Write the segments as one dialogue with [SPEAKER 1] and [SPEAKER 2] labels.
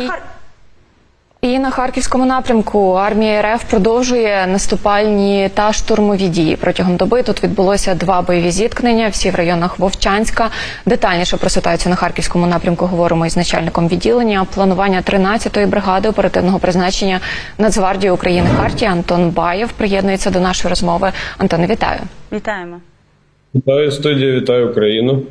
[SPEAKER 1] І- І на харківському напрямку армія РФ продовжує наступальні та штурмові дії. Протягом доби тут відбулося два бойові зіткнення. Всі в районах Вовчанська. Детальніше про ситуацію на харківському напрямку говоримо із начальником відділення планування 13-ї бригади оперативного призначення Нацгвардії України Хартія Антон Баєв приєднується до нашої розмови. Антоне, вітаю.
[SPEAKER 2] Вітаємо.
[SPEAKER 3] Вітаю студія, вітаю Україну.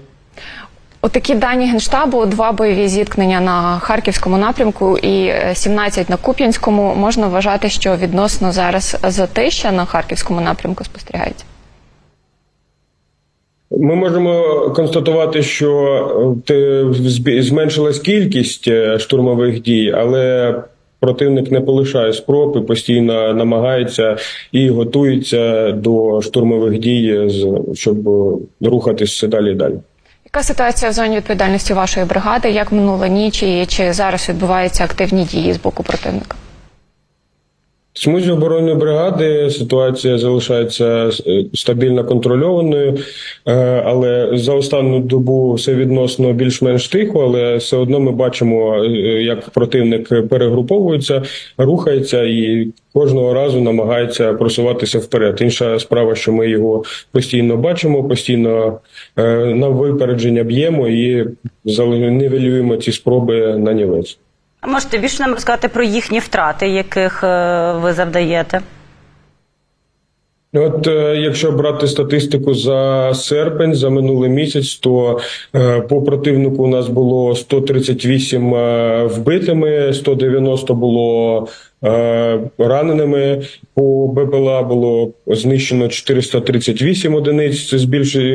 [SPEAKER 1] Отакі дані генштабу: два бойові зіткнення на харківському напрямку і е, 17 на Куп'янському. Можна вважати, що відносно зараз затища на харківському напрямку спостерігається.
[SPEAKER 3] Ми можемо констатувати, що е, зменшилась кількість е, штурмових дій, але противник не полишає спроб і постійно намагається і готується до штурмових дій, щоб е, рухатись далі і далі.
[SPEAKER 1] Яка ситуація в зоні відповідальності вашої бригади? Як минула ніч і чи зараз відбуваються активні дії з боку противника?
[SPEAKER 3] В смузі оборонної бригади ситуація залишається е, стабільно контрольованою, е, але за останню добу все відносно більш-менш тихо, але все одно ми бачимо, е, як противник перегруповується, рухається і кожного разу намагається просуватися вперед. Інша справа, що ми його постійно бачимо, постійно на випередження б'ємо і нівелюємо ці спроби на нівець.
[SPEAKER 2] А можете більше нам розказати про їхні втрати, яких е, ви завдаєте?
[SPEAKER 3] От е, якщо брати статистику за серпень, за минулий місяць, то е, по противнику у нас було 138 е, вбитими, 190 було раненими. По БПЛА було знищено 438 одиниць. Це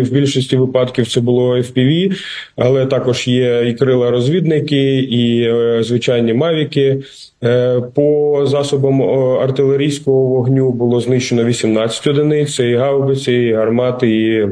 [SPEAKER 3] в більшості випадків це було FPV, але також є і крила розвідники, і е, звичайні мавіки. Е, По засобам е, артилерійського вогню було знищено 18 одиниць, і гаубиці, і гармати, і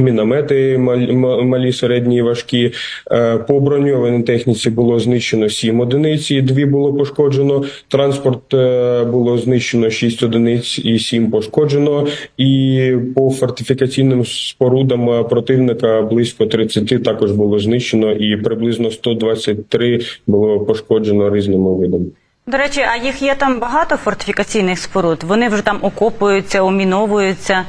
[SPEAKER 3] міномети мал- малі, середні важкі. Е, По броньованій техніці було знищено 7 одиниць, і 2 було пошкоджено. Транспорт е, було знищено 6 одиниць і 7 пошкоджено. І по фортифікаційним спорудам е, противника близько 30 також було знищено, і приблизно 123 було пошкоджено різними видами.
[SPEAKER 2] До речі, а їх є там багато фортифікаційних споруд? Вони вже там окопуються, уміновуються.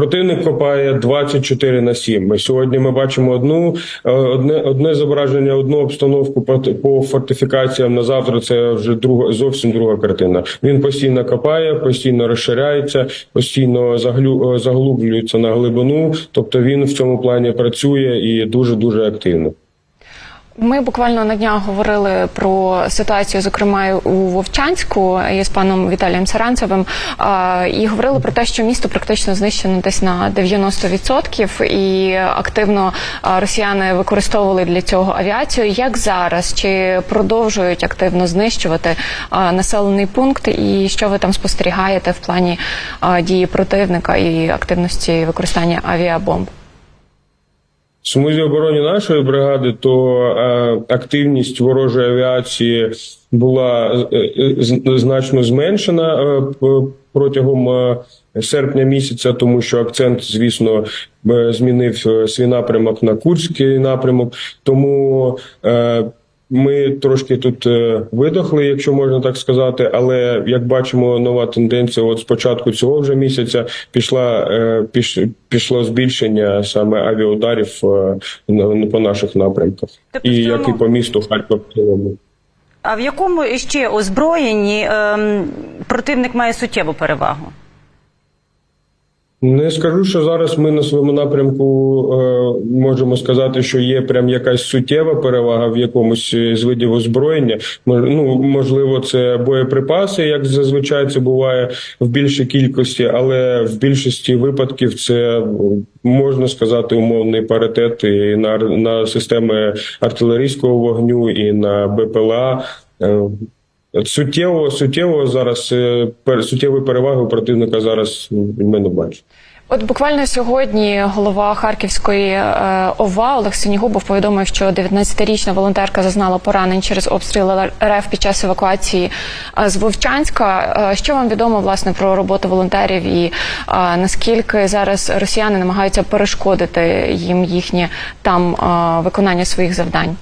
[SPEAKER 3] Противник копає 24 на 7. Ми сьогодні ми бачимо одну е, одне одне зображення, одну обстановку по, по фортифікаціям. На завтра це вже друга зовсім друга картина. Він постійно копає, постійно розширяється, постійно заглю, е, заглублюється на глибину. Тобто він в цьому плані працює і дуже дуже активно.
[SPEAKER 1] Ми буквально на днях говорили про ситуацію, зокрема у Вовчанську із паном Віталієм Саранцевим, і говорили про те, що місто практично знищено десь на 90%, і активно росіяни використовували для цього авіацію. Як зараз чи продовжують активно знищувати населений пункт, і що ви там спостерігаєте в плані дії противника і активності використання авіабомб?
[SPEAKER 3] Смузі обороні нашої бригади, то е, активність ворожої авіації була е, е, значно зменшена протягом серпня місяця, тому що акцент, звісно, змінив свій напрямок на Курський напрямок. Тому ми трошки тут е, видохли, якщо можна так сказати. Але як бачимо, нова тенденція. От з початку цього вже місяця пішла е, піш, пішло збільшення саме авіаударів е, на- по наших напрямках,
[SPEAKER 2] Тобто
[SPEAKER 3] і як і по місту Харкова. в цілому.
[SPEAKER 2] А в якому іще озброєнні ем, противник має суттєву перевагу?
[SPEAKER 3] Не скажу, що зараз ми на своєму напрямку е, можемо сказати, що є прям якась суттєва перевага в якомусь з видів озброєння. Ну можливо, це боєприпаси, як зазвичай це буває в більшій кількості, але в більшості випадків це можна сказати умовний паритет і на, на системи артилерійського вогню і на БПЛА. Е, Суттєво, суттєво зараз е, суттєвої переваги у противника зараз ми не бачимо.
[SPEAKER 1] От буквально сьогодні голова Харківської е, ОВА Олег Синігубов повідомив, що 19-річна волонтерка зазнала поранень через обстріл РФ під час евакуації е, з Вовчанська. Що вам відомо власне про роботу волонтерів і наскільки зараз росіяни намагаються перешкодити їм їхнє там виконання своїх завдань?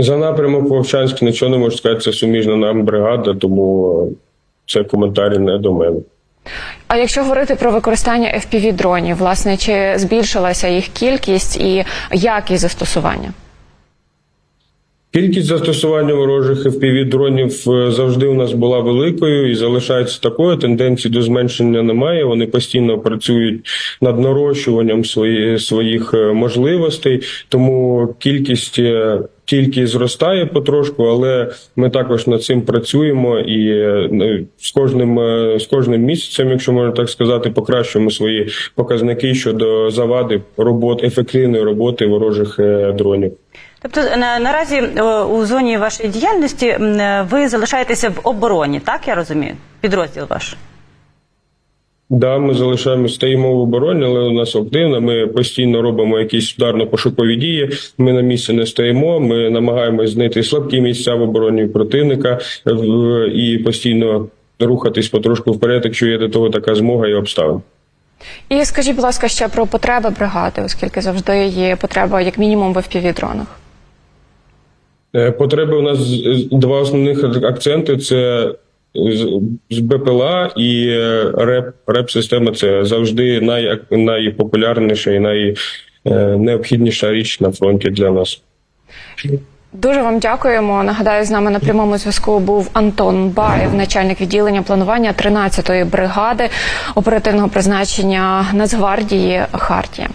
[SPEAKER 3] За напрямок Вовчанськ нічого не можу сказати, це суміжна нам бригада, тому е, це коментарі не до мене.
[SPEAKER 1] А якщо говорити про використання fpv дронів, власне, чи збільшилася їх кількість і якість застосування?
[SPEAKER 3] Кількість застосування ворожих fpv дронів е, завжди у нас була великою і залишається такою. Тенденції до зменшення немає. Вони постійно працюють над нарощуванням свої, своїх е, можливостей, тому кількість тільки зростає потрошку, але ми також над цим працюємо і е, з кожним е, з кожним місяцем, якщо можна так сказати, покращуємо свої показники щодо завади робот ефективної роботи ворожих е, дронів.
[SPEAKER 2] Тобто на, наразі у зоні вашої діяльності ви залишаєтеся в обороні, так я розумію? Підрозділ ваш.
[SPEAKER 3] Да, ми залишаємо стоїмо в обороні, але у нас активно. Ми постійно робимо якісь ударно-пошукові дії. Ми на місці не стоїмо. Ми намагаємось знайти слабкі місця в обороні противника і постійно рухатись потрошку вперед, якщо є до того така змога і обставин.
[SPEAKER 1] І скажіть, будь ласка, ще про потреби бригади, оскільки завжди є потреба, як мінімум, в fpv дронах.
[SPEAKER 3] Е, Потреби у нас два основних акценти: це БПЛА і е, РЕП. РЕП-система це завжди най, найпопулярніша і найнеобхідніша річ на фронті для нас.
[SPEAKER 1] Дуже вам дякуємо. Нагадаю, з нами на прямому зв'язку був Антон Баєв, начальник відділення планування 13-ї бригади оперативного призначення Нацгвардії Хартія.